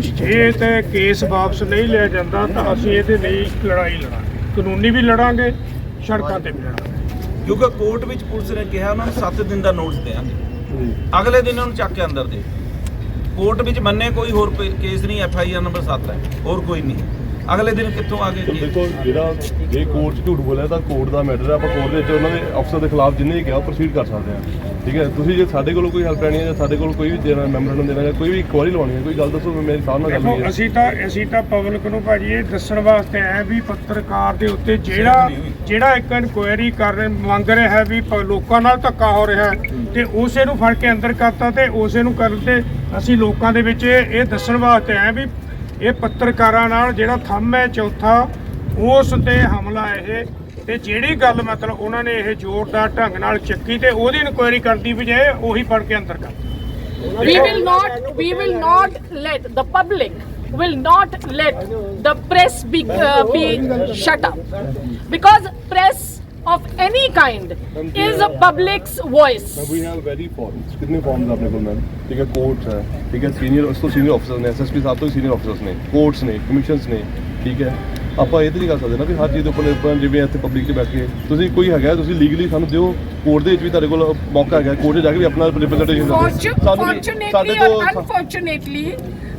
ਜੇ ਤੇ ਕੇਸ ਵਾਪਸ ਨਹੀਂ ਲਿਆ ਜਾਂਦਾ ਤਾਂ ਅਸੀਂ ਇਹਦੇ ਲਈ ਲੜਾਈ ਲੜਾਂਗੇ। ਕਾਨੂੰਨੀ ਵੀ ਲੜਾਂਗੇ ਸੜਕਾਂ ਤੇ ਵੀ ਲੜਾਂਗੇ। ਕਿਉਂਕਿ ਕੋਰਟ ਵਿੱਚ ਪੁਲਿਸ ਨੇ ਕਿਹਾ ਉਹਨਾਂ ਨੂੰ 7 ਦਿਨ ਦਾ ਨੋਟਿਸ ਦੇਾਂਗੇ ਅਗਲੇ ਦਿਨ ਉਹਨੂੰ ਚੱਕ ਕੇ ਅੰਦਰ ਦੇ। ਕੋਰਟ ਵਿੱਚ ਮੰਨੇ ਕੋਈ ਹੋਰ ਕੇਸ ਨਹੀਂ ਐਫ ਆਈ ਆਰ ਨੰਬਰ 7 ਹੈ। ਹੋਰ ਕੋਈ ਨਹੀਂ। ਅਗਲੇ ਦਿਨ ਕਿੱਥੋਂ ਆ ਗਏ ਕੇਸ? ਦੇਖੋ ਜਿਹੜਾ ਜੇ ਕੋਰਟ 'ਚ ਝੂਠ ਬੋਲਿਆ ਤਾਂ ਕੋਰਟ ਦਾ ਮੈਟਰ ਹੈ ਆਪਾਂ ਕੋਰਟ ਦੇ ਵਿੱਚ ਉਹਨਾਂ ਦੇ ਅਫਸਰ ਦੇ ਖਿਲਾਫ ਜਿੰਨੇ ਵੀ ਕਿਹਾ ਪ੍ਰੋਸੀਡ ਕਰ ਸਕਦੇ ਹਾਂ ਠੀਕ ਹੈ ਤੁਸੀਂ ਜੇ ਸਾਡੇ ਕੋਲੋਂ ਕੋਈ ਹੈਲਪ ਲੈਣੀ ਹੈ ਜਾਂ ਸਾਡੇ ਕੋਲ ਕੋਈ ਵੀ ਦੇਣਾ ਮੈਮੋਰੈਂਡਮ ਦੇਣਾ ਜਾਂ ਕੋਈ ਵੀ ਕੁਆਰੀ ਲਵਾਉਣੀ ਹੈ ਕੋਈ ਗੱਲ ਦੱਸੋ ਮੇਰੀ ਸਾਹਮਣੇ ਗੱਲ ਦੇਖੋ ਹੋਈ ਹੈ ਅਸੀਂ ਤਾਂ ਅਸੀਂ ਤਾਂ ਪਬਲਿਕ ਨੂੰ ਭਾਜੀ ਇਹ ਦੱਸਣ ਵਾਸਤੇ ਆਏ ਵੀ ਪੱਤਰਕਾਰ ਦੇ ਉੱਤੇ ਜਿਹੜਾ ਜਿਹੜਾ ਇੱਕ ਇਨਕੁਆਇਰੀ ਕਰ ਰਹੇ ਮੰਗ ਰਿਹਾ ਹੈ ਵੀ ਪ- ਲੋਕਾਂ ਨਾਲ ਧੱਕਾ ਹੋ ਰਿਹਾ ਹੈ ਤੇ ਉਸੇ ਨੂੰ ਫੜ ਕੇ ਅੰਦਰ ਕਰਤਾ ਤੇ ਉਸੇ ਨੂੰ ਕਰਨ ਤੇ ਅਸੀਂ ਲੋਕਾਂ ਦੇ ਵਿੱਚ ਇਹ ਇਹ ਦੱਸਣ ਵਾਸਤੇ ਆਏ ਵੀ ਇਹ ਪੱਤਰਕਾਰਾਂ ਨਾਲ ਜਿਹੜਾ ਥੰਮ ਹੈ ਚੌਥਾ ਉਸ ਤੇ ਹਮਲਾ ਇਹ। ਤੇ ਜਿਹੜੀ ਗੱਲ ਮਤਲਬ ਉਹਨਾਂ ਨੇ ਇਹ ਜ਼ੋਰਦਾਰ ਢੰਗ ਨਾਲ ਚੱਕੀ ਤੇ ਉਹਦੀ ਇਨਕੁਆਇਰੀ ਕਰਨ ਦੀ ਬਜਾਏ ਉਹੀ ਫੜ ਕੇ ਅੰਦਰ ਕਰਤਾ we will not we will not let the public will not let the press be uh, be shut up. Because press of any kind is a public's voice. We have very forms ਕਿੰਨੇ forms ਆਪਣੇ ਕੋਲ ma'am ਠੀਕ ਹੈ courts ਹੈ ਠੀਕ ਹੈ senior ਉਸ ਤੋਂ ਸੀਨੀਅਰ ਅਫਸਰ ਨੇ ਐਸਐਸਪੀ ਸਾਹਿਬ ਤੋਂ ਸੀਨੀਅਰ ਅਫਸਰਸ ਨੇ ਕੋਰਟਸ ਨੇ ਕਮਿਸ਼ਨਸ ਨੇ ਠੀਕ ਹੈ ਆਪਾਂ ਇਹ ਤੇ ਨਹੀਂ ਕਰ ਸਕਦੇ ਨਾ ਵੀ ਹਰ ਚੀਜ਼ ਦੇ ਉੱਪਰ ਜਿਵੇਂ ਇੱਥੇ ਪਬਲਿਕ 'ਚ ਬੈਠ ਕੇ ਤੁਸੀਂ ਕੋਈ ਹੈਗਾ ਤੁਸੀਂ ਲੀਗਲੀ ਸਾਨੂੰ ਦਿਓ ਕੋਰਟ ਦੇ ਵਿੱਚ ਵੀ ਤੁਹਾਡੇ ਕੋਲ ਮੌਕਾ ਹੈਗਾ ਕੋਰਟ 'ਚ ਜਾ ਕੇ ਵੀ ਆਪਣਾ representation Fortu- fortunately or unfortunately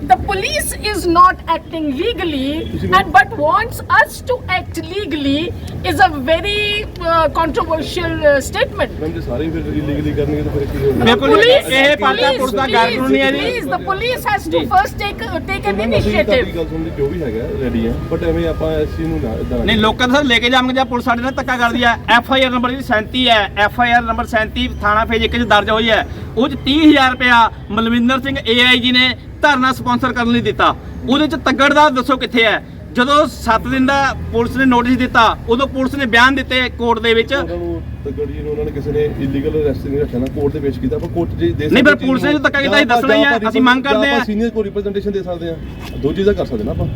the police is not acting legally and but wants us to act legally is a very uh, controversial uh, statement ma'am ਜੇ ਸਾਰੇ ਫਿਰ ਲੀਗਲੀ ਕਰਨਗੇ ਤਾਂ ਫਿਰ ਕੀ ਹੋਊਗਾ ਬਿਲਕੁਲ ਇਹ ਪਾਲਤਾ police, ਪੁਲਿਸ ਦਾ ਕਾਨੂੰਨੀ ਹੈ ਜੀ। please, the police has to first take uh, take an ma'am, ਅਸੀਂ ਤੁਹਾਡੀ initiative. ਗੱਲ ਸੁਣਨ ਦੀ ਜੋ ਵੀ ਹੈਗਾ ਰੈਡੀ ਹੈ ਬਟ ਐਵੇਂ ਆਪਾਂ ਇਸ ਚੀਜ਼ ਨੂੰ ਨਾ ਇਦਾਂ ਨਹੀਂ ਲੋਕਾਂ ਦੇ ਸਰ ਲੈ ਕੇ ਜਾਵਾਂਗੇ ਜਾਂ ਪੁਲਿਸ ਸਾਡੇ ਨਾਲ ਧੱਕਾ ਕਰਦੀ ਹੈ ਐਫ ਆਈ ਆਰ ਨੰਬਰ ਜੀ 37 ਹੈ ਐਫ ਆਈ ਆਰ ਨੰਬਰ 37 ਥਾਣਾ ਫੇਜ 1 ਚ ਦਰਜ ਹੋਈ ਹੈ। ਉਹ ਚ 30000 ਰੁਪਇਆ ਮਲਵਿੰਦਰ ਸਿੰਘ ਏਆਈ ਜੀ ਨੇ ਧਰਨਾ ਸਪਾਂਸਰ ਕਰਨ ਲਈ ਦਿੱਤਾ। ਉਹਦੇ ਚ ਤੱਗੜ ਦਾ ਦੱਸੋ ਕਿੱਥੇ ਹੈ? ਜਦੋਂ 7 ਦਿਨ ਦਾ ਪੁਲਿਸ ਨੇ ਨੋਟਿਸ ਦਿੱਤਾ ਉਦੋਂ ਪੁਲਿਸ ਨੇ ਬਿਆਨ ਦਿੱਤੇ ਕੋਰਟ ਦੇ ਵਿੱਚ। ਤਗੜ ਜੀ ਨੂੰ ਉਹਨਾਂ ਨੇ ਕਿਸੇ ਨੇ ਇਲੀਗਲ ਅਰੈਸਟ ਨਹੀਂ ਰੱਖਿਆ ਨਾ ਕੋਰਟ ਦੇ ਪੇਸ਼ ਕੀਤਾ ਆਪਾਂ ਕੋਰਟ ਜੀ ਦੇ ਨਹੀਂ, ਪਰ ਪੁਲਿਸ ਨੇ ਜੋ ਧੱਕਾ ਕੀਤਾ, ਇਹ ਦੱਸਣਾ ਹੀ ਹੈ, ਆਪਾਂ ਅਸੀਂ ਮੰਗ ਕਰਦੇ ਜਾਂ ਹਾਂ। ਆਪਾਂ ਸੀਨੀਅਰ ਕੋ ਰਿਪਰੈਜ਼ੈਂਟੇਸ਼ਨ ਦੇ ਸਕਦੇ ਹਾਂ। ਦੋ ਚੀਜ਼ਾਂ ਕਰ ਸਕਦੇ ਨਾ ਆਪਾਂ।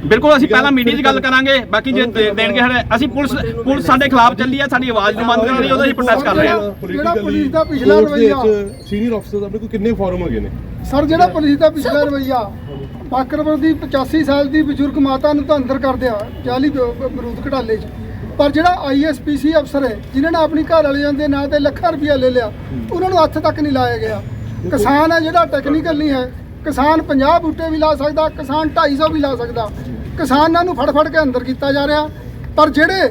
ਬਿਲਕੁਲ ਅਸੀਂ ਪਹਿਲਾਂ ਮੀਡੀਆ 'ਚ ਗੱਲ ਕਰਾਂਗੇ ਬਾਕੀ ਜੇ ਦੇ- ਦੇਣਗੇ ਸਾਡੇ ਅਸੀਂ ਪੁਲਿਸ ਪੁਲਿਸ ਸਾਡੇ ਖਿਲਾਫ ਚੱਲੀ ਹੈ ਸਾਡੀ ਆਵਾਜ਼ ਨੂੰ ਬੰਦ ਕਰ ਰਹੀ ਹੈ ਉਹਦਾ ਅਸੀਂ ਪ੍ਰੋਟੈਸਟ ਕਰ ਰਹੇ ਹਾਂ ਜਿਹੜਾ ਪੁਲਿਸ ਦਾ ਪਿਛਲਾ ਰਵੱਈਆ- ਸੀਨੀਅਰ ਅਫਸਰ ਆਪਣੇ ਕੋਲ ਕਿੰਨੇ ਫਾਰਮ ਹੈਗੇ ਨੇ? ਸਰ ਜਿਹੜਾ ਪੁਲਿਸ ਦਾ ਪਿਛਲਾ ਰਵਈਆ ਬਾਕਰਪੁਰ ਦੀ 85 ਸਾਲ ਦੀ ਬਜ਼ੁਰਗ ਮਾਤਾ ਨੂੰ ਤਾਂ ਅੰਦਰ ਕਰ ਦਿਆ ਜਾਲੀ ਬਰੂਦ ਘਟਾਲੇ 'ਚ। ਪਰ ਜਿਹੜਾ ਆਈਐਸਪੀਸੀ ਅਫਸਰ ਹੈ ਜਿਨ੍ਹਾਂ ਨੇ ਆਪਣੀ ਘਰ ਵਾਲਿਆਂ ਦੇ ਨਾਂ ਤੇ ਲੱਖਾਂ ਰੁਪਇਆ ਲੈ ਲਿਆ ਉਹਨਾਂ ਨੂੰ ਹੱਥ ਤੱਕ ਨਹੀਂ ਲਾਇਆ ਗਿਆ। ਕਿਸਾਨ ਹੈ ਜਿਹੜਾ ਟੈਕਨੀਕਲ ਨਹੀਂ ਹੈ ਕਿਸਾਨ 50 ਬੂਟੇ ਵੀ ਲਾ ਸਕਦਾ, ਕਿਸਾਨ 250 ਵੀ ਲਾ ਸਕਦਾ। ਕਿਸਾਨਾਂ ਨੂੰ ਫੜ ਫੜ ਕੇ ਅੰਦਰ ਕੀਤਾ ਜਾ ਰਿਹਾ। ਪਰ ਜਿਹੜੇ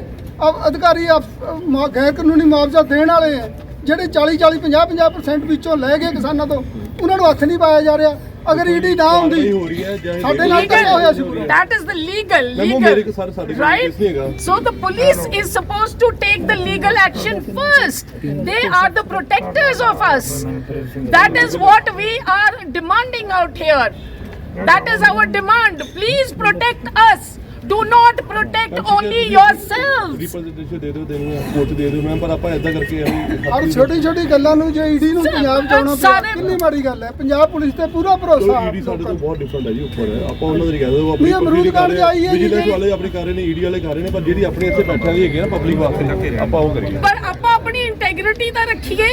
ਅ- ਅਧਿਕਾਰੀ ਅਫ- ਗੈਰ ਕਾਨੂੰਨੀ ਮੁਆਵਜ਼ਾ ਦੇਣ ਵਾਲੇ ਹੈ, ਜਿਹੜੇ 40 40 50 50% ਵਿੱਚੋਂ ਲੈ ਗਏ ਕਿਸਾਨਾਂ ਤੋਂ, ਉਹਨਾਂ ਨੂੰ ਹੱਥ ਨਹੀਂ ਪਾਇਆ ਜਾ ਰਿਹਾ। ਅਗਰ ਈਡੀ ਨਾ ਹੁੰਦੀ ਨਹੀਂ ਹੋ ਰਹੀ ਹੈ ਜਾਂ ਸਾਡੇ ਨਾਲ ਤਾਂ ਹੋਇਆ ਸੀ ਪੂਰਾ That is the legal, ma'am, ਉਹ ਮੇਰੇ legal, ਕੋਲ ਸਾਰੇ- ਸਾਡੇ ਕੋਲ right? case ਨਹੀਂ ਹੈਗਾ। So the police is supposed to take the legal action first. They are the protectors of us. That is what we are demanding out here. That is our demand. Please protect us. Do not protect only yourselves. Representation ਦੇ ਦਿਓ ਦੇਣੀ ਹੈ court ਦੇ ਦਿਓ ਮੈਂ ਪਰ ਆਪਾਂ ਇਦਾਂ ਕਰਕੇ ਔਰ ਛੋਟੀ ਛੋਟੀ ਗੱਲਾਂ ਨੂੰ ਜੇ ਈਡੀ ਨੂੰ ਪੰਜਾਬ ਚ ਆਉਣਾ ਪਿਆ ਸਾਰੇ- ਕਿੰਨੀ ਮਾੜੀ ਗੱਲ ਹੈ? ਪੰਜਾਬ ਪੁਲਿਸ ਤੇ ਪੂਰਾ ਭਰੋਸਾ ਈਡੀ ਸਾਡੇ ਤੋਂ ਬਹੁਤ ਡਿਫਰੈਂਟ ਹੈ ਜੀ ਉੱਪਰ ਹੈ। ਆਪਾਂ ਉਹਨਾਂ ਦੀ ਕਹਿ ਦੋ ਆਪਣੀ ਨਹੀਂ, ਅਮਰੂਦ ਕਾਰਡ ਚ ਆਈ ਹੈ ਜੀ। ਵਿਜੀਲੈਂਸ ਜਿਹੜੀ- ਵਾਲੇ ਆਪਣੀ ਕਰ ਰਹੇ ਨੇ ਈਡੀ ਵਾਲੇ ਕਰ ਰਹੇ ਨੇ ਪਰ ਜਿਹੜੀ ਆਪਣੇ ਇੱਥੇ ਬੈਠਾ ਵੀ ਹੈਗੇ ਨਾ ਪਬਲਿਕ ਵਾਸਤੇ ਆਪਾਂ ਉਹ ਕਰੀਏ। ਪਰ ਆਪਾਂ ਆਪਣੀ ਇੰਟੈਗ੍ਰਿਟੀ ਤਾਂ ਰੱਖੀਏ।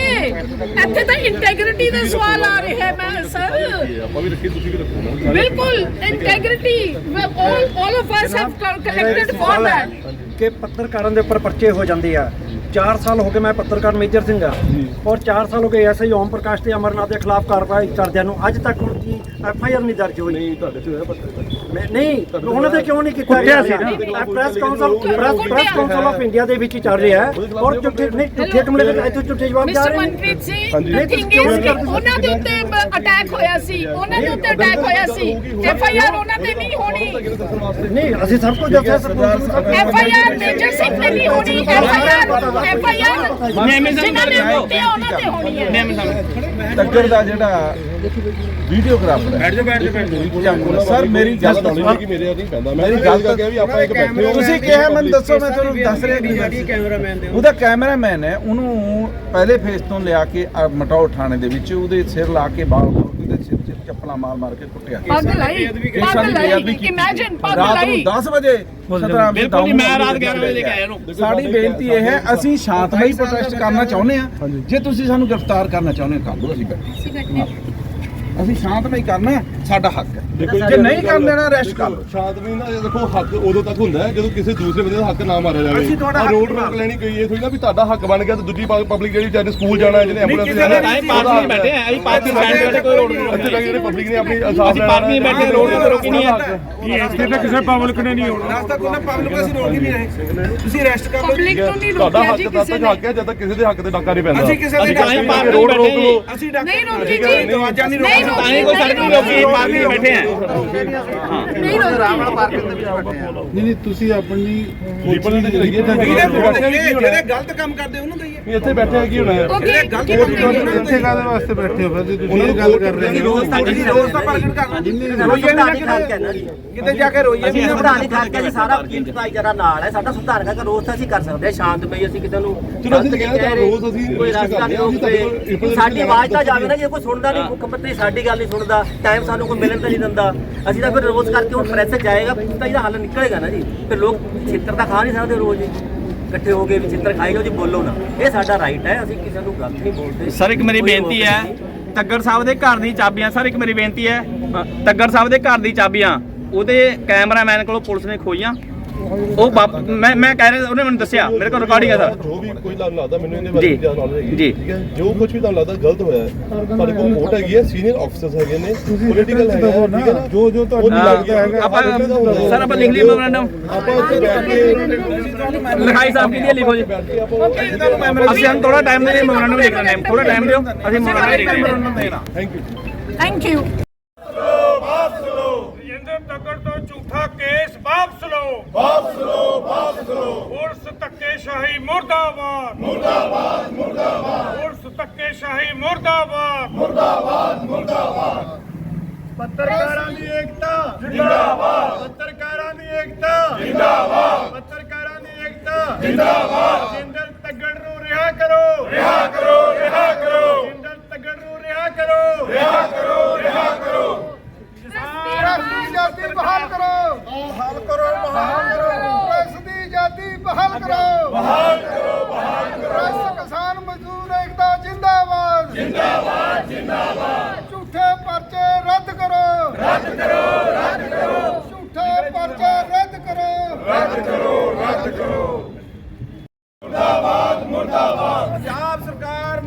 ਇੱਥੇ ਤਾਂ ਇੰਟੈਗ੍ਰਿਟੀ ਦਾ ਸਵਾਲ ਆ ਰਿਹਾ ਮੈਂ ਸਰ। ਆਪਾਂ ਵੀ ਰੱਖੀ ਤੁਸੀਂ ਵੀ ਰੱਖੋ ਬਿਲਕੁਲ integrity all all of us have collected for that ਕਿ ਪੱਤਰਕਾਰਾਂ ਦੇ ਉੱਪਰ ਪਰਚੇ ਹੋ ਜਾਂਦੇ ਆ। 4 ਸਾਲ ਹੋ ਗਏ ਮੈਂ ਪੱਤਰਕਾਰ ਮੇਜਰ ਸਿੰਘ ਆ। ਔਰ 4 ਸਾਲ ਹੋ ਗਏ ਐਸਆਈ ਓਮ ਪ੍ਰਕਾਸ਼ ਤੇ ਅਮਰਨਾਥ ਦੇ ਖਿਲਾਫ ਕਾਰਵਾਈ ਕਰਦਿਆਂ ਨੂੰ ਅੱਜ ਤੱਕ ਹੁਣ ਕੀ ਐਫ ਆਈ ਆਰ ਨਹੀਂ ਦਰਜ ਹੋਈ। ਨਹੀਂ ਤੁਹਾਡੇ ਚ ਹੋਇਆ ਪੱਤਰ ਮੈਂ- ਨਹੀਂ ਉਹਨਾਂ ਦੇ ਕਿਉਂ ਨਹੀਂ ਕੀਤਾ ਗਿਆ? ਨਾ। Press council press press council of India ਦੇ ਵਿੱਚ ਚੱਲ ਰਿਹਾ ਹੈ। ਔਰ ਝੂਠੇ ਨਹੀਂ ਝੂਠੇ ਕਮਲੇ ਦੇ ਇੱਥੇ ਝੂਠੇ ਜਵਾਬ ਜਾ ਰਹੇ ਨੇ। ਉਹਨਾਂ ਦੇ ਉੱਤੇ ਅਟੈਕ ਹੋਇਆ ਸੀ। ਉਹਨਾਂ ਦੇ ਉੱਤੇ ਅਟੈਕ ਹੋਇਆ ਸੀ। ਐਫ ਆਈ ਆਰ ਉਹਨਾਂ ਤੇ ਨਹੀਂ ਹੋਣੀ। ਨਹੀਂ ਅਸੀਂ ਸਭ ਕੁਝ ਦੱਸਿਆ ਸਭ F I R major Singh ਤੇ ਨਹੀਂ ਹੋਣੀ। F I R F I R ਜਿਨ੍ਹਾਂ ਨੇ ਦਿੱਤੇ ਆ, ਉਹਨਾਂ ਤੇ ਹੋਣੀ ਹੈ। ਤੱਕਰ ਦਾ ਜਿਹੜਾ ਵੀਡੀਓਗ੍ਰਾਫਰ ਬੈਠ ਜਾ ਬੈਠ ਜਾ ਸਰ ਮੇਰੀ ਗੱਲ ਸੁਣੋ। ਸੁਣੋ ਕਿ ਮੇਰੇ ਨਹੀਂ ਪੈਂਦਾ। ਮੈਂ ਮੇਰੀ ਮੇਰੀ ਗੱਲ ਗੱਲ ਕਹਿ ਵੀ ਆਪਾਂ ਇੱਕ ਬੈਠੇ ਹੋ ਤੁਸੀਂ ਕਿਹਾ ਮੈਨੂੰ ਦੱਸੋ ਮੈਂ ਤੁਹਾਨੂੰ ਦੱਸ ਰਿਹਾ ਕਿ ਕੈਮਰਾਮੈਨ ਦੇ ਉਹਦਾ ਕੈਮਰਾਮੈਨ ਹੈ ਉਹਨੂੰ ਪਹਿਲੇ ਫੇਸ ਤੋਂ ਲਿਆ ਕੇ ਮਟਾਓ ਥਾਣੇ ਦੇ ਵਿੱਚ ਉਹਦੇ ਸਿਰ ਲਾ ਕੇ ਸਿਰ ਚੱਪਲਾਂ ਮਾਰ ਮਾਰ ਕੇ ਕੁੱਟਿਆ। ਰਾਤ ਨੂੰ ਆਈ 10 ਵਜੇ ਸਤਰਾਮ ਬਿਲਕੁਲ ਜੀ, ਮੈਂ ਰਾਤ 11 ਵਜੇ ਲੈ ਕੇ ਆਇਆ ਇਹਨੂੰ। ਸਾਡੀ ਬੇਨਤੀ ਇਹ ਹੈ ਅਸੀਂ ਸ਼ਾਂਤਮਈ ਪ੍ਰੋਟੈਸਟ ਕਰਨਾ ਚਾਹੁੰਦੇ ਹਾਂ। ਜੇ ਤੁਸੀਂ ਸਾਨੂੰ ਗ੍ਰਿਫਤਾਰ ਕਰਨਾ ਚਾਹੁੰਦੇ ਹੋ ਕਰ ਲਓ ਅਸੀਂ ਬੈਠੇ ਅਸੀਂ ਸ਼ਾਂਤਮਈ ਕਰਨਾ ਸਾਡਾ ਹੱਕ ਹੈ। ਦੇਖੋ ਜੇ ਨਹੀਂ ਕਰਨ ਦੇਣਾ ਰੈਸਟ ਕਰ ਸ਼ਾਂਤਮਈ ਨਾ ਦੇਖੋ ਹੱਕ ਉਦੋਂ ਤੱਕ ਹੁੰਦਾ ਹੈ ਜਦੋਂ ਕਿਸੇ ਦੂਸਰੇ ਬੰਦੇ ਦਾ ਹੱਕ ਨਾ ਮਾਰਿਆ ਜਾਵੇ। ਰੋਡ ਰੋਕ ਲੈਣੀ ਕੋਈ ਇਹ ਥੋੜੀ ਨਾ ਵੀ ਤੁਹਾਡਾ ਹੱਕ ਬਣ ਗਿਆ ਤੇ ਦੂਜੀ ਪਬਲਿਕ ਜਿਹੜੀ ਚਾਹੇ ਸਕੂਲ ਜਾਣਾ ਹੈ ਜਿਹਨੇ ਐਂਬੂਲੈਂਸ ਕਿਸੇ ਜਾਣਾ ਦਾ ਅਸੀਂ ਪਾਰਕਿੰਗ ਵਿੱਚ ਬੈਠੇ ਆ ਅਸੀਂ ਪਾਰਕਿੰਗ ਬੈਠੇ ਵਾਲੇ ਕੋਈ ਰੋਡ ਨਹੀਂ ਇੱਥੇ ਰੋਕਦੇ ਲੱਗੇ ਜਿਹੜੇ ਪਬਲਿਕ ਨੇ ਆਪਣੀ ਅਸੀਂ ਪਾਰਕਿੰਗ ਵਿੱਚ ਬੈਠੇ ਰੋਡ ਤੇ ਰੋਕੀ ਨਹੀਂ ਹੈ ਇਹ ਇੱਥੇ ਤਾਂ ਕਿਸੇ ਪਬਲਿਕ ਨੇ ਨਹੀਂ ਹੋਣਾ। ਰਾਸਤਾ ਕੋਲ ਪਬਲਿਕ ਅਸੀਂ ਰੋਕ ਹੀ ਨਹੀਂ ਰਹੇ। ਤੁਸੀਂ ਰੈਸਟ ਕਰ ਲਓ ਪਬਲਿਕ ਤੋਂ ਨਹੀਂ ਤੁਹਾਡਾ ਰੋਕਿਆ ਹੱਕ ਜੀ ਕਿਸੇ ਨੇ। ਹੱਕ ਹੈ ਜਦ ਤੱਕ ਕਿਸੇ ਦੇ ਹੱਕ ਤੇ ਡਾਕਾ ਨਹੀਂ ਪੈਂਦਾ। ਅਸੀਂ ਕਿਸੇ ਦੇ ਹੀ ਰੋਡ ਰੋਕ ਬੈਠੇ ਲਓ। ਅਸੀਂ ਡਾਕਟਰ ਨਹੀਂ ਰੋਕੀ ਹੈ, ਜੀ। ਦਰਵਾਜ਼ਾ ਨਹੀਂ ਨਹੀਂ ਰੋਕਣਾ ਤਾਂ ਹੀ ਕੋਈ ਸੜਕ ਨਹੀਂ ਰੋਕੀ ਪਾਰਕਿੰਗ ਵਿੱਚ ਬੈਠੇ ਆ। ਨਹੀਂ ਰੋਕੀ ਨਹੀਂ। ਨਹੀਂ ਤੁਸੀਂ ਆਪਣੀ ਲੀਪਰ ਦੇ ਲਈਏ ਜਾਂ ਜਿਹੜੇ ਗਲਤ ਕੰਮ ਕਰਦੇ ਉਹਨਾਂ ਦਾ ਹੀ ਹੈ। ਇੱਥੇ ਬੈਠੇ ਆ ਕੀ ਹੋਣਾ ਹੈ ਓਕੇ ਇੱਥੇ ਕਾਹਦੇ ਵਾਸਤੇ ਬੈਠੇ ਹੋ? ਫਿਰ ਜੇ ਤੁਸੀਂ ਇਹ ਗੱਲ ਕਰ ਰਹੇ ਹੋ। ਅਸੀਂ ਰੋਜ਼ ਦਾ ਪ੍ਰਗਟ ਕਰਨਾ ਰੋਈਏ ਨਹੀਂ ਕਿਤੇ ਕਿਤੇ ਜਾ ਕੇ ਰੋਈਏ ਅਸੀਂ ਨਹੀਂ ਸੰਵਿਧਾਨਿਕ ਕਰਕੇ ਜੀ ਸਾਰਾ ਵਕੀਲ ਭਾਈਚਾਰਾ ਨਾਲ ਹੈ। ਸਾਡਾ ਸੁਧਾਰ ਕਰਕੇ ਰੋਜ਼ ਤਾਂ ਅਸੀਂ ਕਰ ਸਕਦੇ ਹਾਂ ਸ਼ਾਂਤ ਪਈ ਅਸੀਂ ਕਿਸੇ ਨੂੰ ਚਲੋ ਅਸੀਂ ਗਲਤ ਕਹਿੰਦੇ ਰੋਜ਼ ਅਸੀਂ ਕੋਈ ਰਸਤਾ ਨਹੀਂ ਸਾਡੀ ਆਵਾਜ਼ ਤਾਂ ਜਾਵੇ ਨਾ ਜੇ ਕੋਈ ਸੁਣਦਾ ਨਹੀਂ ਮੁੱਖ ਮੰਤਰੀ ਸਾਡੀ ਗੱਲ ਨਹੀਂ ਸੁਣਦਾ ਟਾਈਮ ਸਾਨੂੰ ਕੋਈ ਮਿਲਣ ਤਾਂ ਨਹੀਂ ਦਿੰਦਾ। ਅਸੀਂ ਤਾਂ ਫਿਰ ਰੋਜ਼ ਕਰਕੇ ਹੁਣ ਪ੍ਰੈਸ ਜਾਏਗਾ ਤਾਂ ਇਹਦਾ ਹੱਲ ਨਿਕਲੇਗਾ ਨਾ ਜੀ। ਫਿਰ ਲੋਕ ਛਿੱਤਰ ਤਾਂ ਖਾ ਨਹੀਂ ਸਕਦੇ ਰੋਜ਼ ਜੀ ਇਕੱਠੇ ਹੋ ਕੇ ਵੀ ਛਿੱਤਰ ਖਾਈ ਜਾਓ ਜੀ ਬੋਲੋ ਨਾ। ਇਹ ਸਾਡਾ ਰਾਈਟ ਹੈ ਅਸੀਂ ਕਿਸੇ ਨੂੰ ਗਲਤ ਨਹੀਂ ਬੋਲਦੇ। ਸਰ ਇੱਕ ਮੇਰੀ ਬੇਨਤੀ ਹੈ। ਤੱਗੜ ਸਾਹਿਬ ਦੇ ਘਰ ਦੀ ਚਾਬੀਆਂ ਸਰ ਇੱਕ ਮੇਰੀ ਬੇਨਤੀ ਹੈ ਅ, ਤੱਗੜ ਸਾਹਿਬ ਦੇ ਘਰ ਦੀ ਚਾਬੀਆਂ ਉਹਦੇ ਕੈਮਰਾਮੈਨ ਕੋਲੋਂ ਪੁਲਿਸ ਨੇ ਖੋਈਆਂ ਉਹ ਵਾਪ- ਮੈਂ ਮੈਂ ਕਹਿ ਰਿਹਾ ਉਹਨੇ ਮੈਨੂੰ ਦੱਸਿਆ ਮੇਰੇ ਕੋਲ ਰਿਕਾਰਡਿੰਗ ਹੈ ਸਰ ਜੋ ਵੀ ਕੋਈ ਤੁਹਾਨੂੰ ਲੱਗਦਾ ਮੈਨੂੰ ਇਹਦੇ ਬਾਰੇ ਜੀ। ਜ਼ਿਆਦਾ knowledge ਹੈਗੀ ਜੀ। ਠੀਕ ਹੈ ਜੋ ਕੁਝ ਵੀ ਤੁਹਾਨੂੰ ਲੱਗਦਾ ਗਲਤ ਹੋਇਆ ਹੈ ਤੁਹਾਡੇ ਕੋਲ ਕੋਰਟ ਹੈਗੀ ਹੈ ਸੀਨੀਅਰ ਆਫੀਸਰਸ ਹੈਗੇ ਨੇ ਪੋਲੀਟੀਕਲ ਹੈਗਾ ਹੈ, ਠੀਕ ਹੈ ਨਾ ਜੋ ਜੋ ਤੁਹਾਨੂੰ ਉਹ ਲੱਗਦਾ ਹੈਗਾ ਆਪਾਂ ਸਰ ਆਪਾਂ ਲਿਖ ਲਈ ਮੈਮੋਰੈਂਡਮ ਆਪਾਂ ਉੱਥੇ ਬੈਠ ਕੇ ਲਿਖਾਈ ਸਾਹਿਬ ਕੀ ਦੀ ਹੈ, ਲਿਖੋ ਜੀ ਬੈਠ ਕੇ ਆਪਾਂ ਅਸੀਂ ਹਮ ਥੋੜਾ ਟਾਈਮ ਦੇ ਮੈਮੋਰੈਂਡਮ ਲਿਖ ਲੈਣੇ ਥੋੜਾ ਟਾਈਮ ਦਿਓ ਅਸੀਂ ਮੈਮੋਰੈਂਡਮ ਲਿਖ ਲੈਣੇ ਹਾਂ ਥੈਂਕ ਯੂ ਥੈਂਕ ਯੂ ਝੂਠਾ ਕੇਸ ਵਾਪਸ ਲਓ। ਵਾਪਸ ਲਓ ਵਾਪਸ ਲਓ। ਪੁਲਿਸ ਧੱਕੇਸ਼ਾਹੀ ਮੁਰਦਾਬਾਦ। ਮੁਰਦਾਬਾਦ ਮੁਰਦਾਬਾਦ। ਪੁਲਿਸ ਧੱਕੇਸ਼ਾਹੀ ਮੁਰਦਾਬਾਦ। ਪੱਤਰਕਾਰਾਂ ਦੀ ਏਕਤਾ। ਜਿੰਦਾਬਾਦ। ਪੱਤਰਕਾਰਾਂ ਦੀ ਏਕਤਾ। ਜਿੰਦਾਬਾਦ। ਪੱਤਰਕਾਰਾਂ ਦੀ ਏਕਤਾ। ਜਿੰਦਾਬਾਦ। ਜਿੰਦਲ ਤੱਗੜ ਨੂੰ ਰਿਹਾ ਕਰੋ। ਰਿਹਾ ਕਰੋ ਰਿਹਾ ਕਰੋ। ਜਿੰਦਲ ਤੱਗੜ ਨੂੰ ਰਿਹਾ ਕਰੋ। ਰਿਹਾ ਕਰੋ ਰਿਹਾ ਕਰੋ। ਦੀ ਆਜ਼ਾਦੀ ਬਹਾਲ ਕਰੋ। ਬਹਾਲ ਕਰੋ ਬਹਾਲ ਕਰੋ। ਪ੍ਰੈਸ ਦੀ ਆਜ਼ਾਦੀ ਬਹਾਲ ਕਰੋ। ਬਹਾਲ ਕਰੋ ਬਹਾਲ ਕਰੋ। ਪ੍ਰੈਸ ਕਿਸਾਨ ਮਜ਼ਦੂਰ ਏਕਤਾ ਜਿੰਦਾਬਾਦ। ਜਿੰਦਾਬਾਦ ਜਿੰਦਾਬਾਦ। ਝੂਠੇ ਪਰਚੇ ਰੱਦ ਕਰੋ। ਰੱਦ ਕਰੋ ਰੱਦ ਕਰੋ। ਝੂਠੇ ਪਰਚੇ ਰੱਦ ਕਰੋ ਸਰਕਾਰ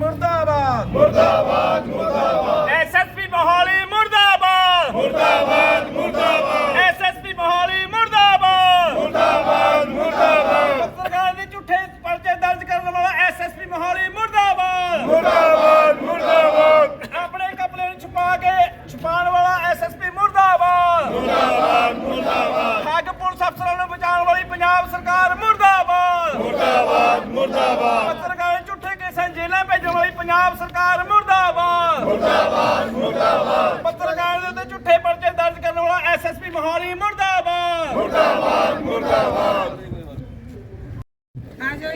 ਮੁਰਦਾਬਾਦ ਐਸਐਸਪੀ ਮੋਹਾਲੀ ਮੁਰਦਾਬਾਦ ਮੁਰਦਾਬਾਦ ਮੁਰਦਾਬਾਦ ਐਸਐਸਪੀ ਮੋਹਾਲੀ ਮੁਰਦਾਬਾਦ ਮੁਰਦਾਬਾਦ ਮੁਰਦਾਬਾਦ ਪੱਤਰਕਾਰ ਦੇ ਝੂਠੇ ਪਰਚੇ ਦਰਜ ਕਰਨ ਵਾਲਾ ਐਸਐਸਪੀ ਮੋਹਾਲੀ ਮੁਰਦਾਬਾਦ ਮੁਰਦਾਬਾਦ ਮੁਰਦਾਬਾਦ ਆਪਣੇ ਕਪੜੇ ਨੂੰ ਛੁਪਾ ਕੇ ਛੁਪਾਉਣ ਵਾਲਾ ਐਸਐਸਪੀ ਮੁਰਦਾਬਾਦ ਮੁਰਦਾਬਾਦ ਮੁਰਦਾਬਾਦ ਠੱਗ ਪੁਲਿਸ ਅਫਸਰਾਂ ਨੂੰ ਬਚਾਉਣ ਵਾਲੀ ਪੰਜਾਬ ਸਰਕਾਰ ਮੁਰਦਾਬਾਦ ਮੁਰਦਾਬਾਦ ਮੁਰਦਾਬਾਦ ਪੱਤਰਕਾਰ ਦੇ ਝੂਠੇ ਕੇਸਾਂ 'ਚ ਜੇਲ੍ਹਾਂ ਭੇਜਣ ਵਾਲੀ ਪੰਜਾਬ ਸਰਕਾਰ ਮੁਰਦਾਬਾਦ ਪੱਤਰਕਾਰ ਦੇ ਉੱਤੇ ਝੂਠੇ ਪਰਚੇ ਦਰਜ ਕਰਨ ਵਾਲਾ ਐਸਐਸਪੀ ਮੋਹਾਲੀ ਮੁਰਦਾਬਾਦ। ਮੁਰਦਾਬਾਦ ਮੁਰਦਾਬਾਦ। ਆ ਜਾਓ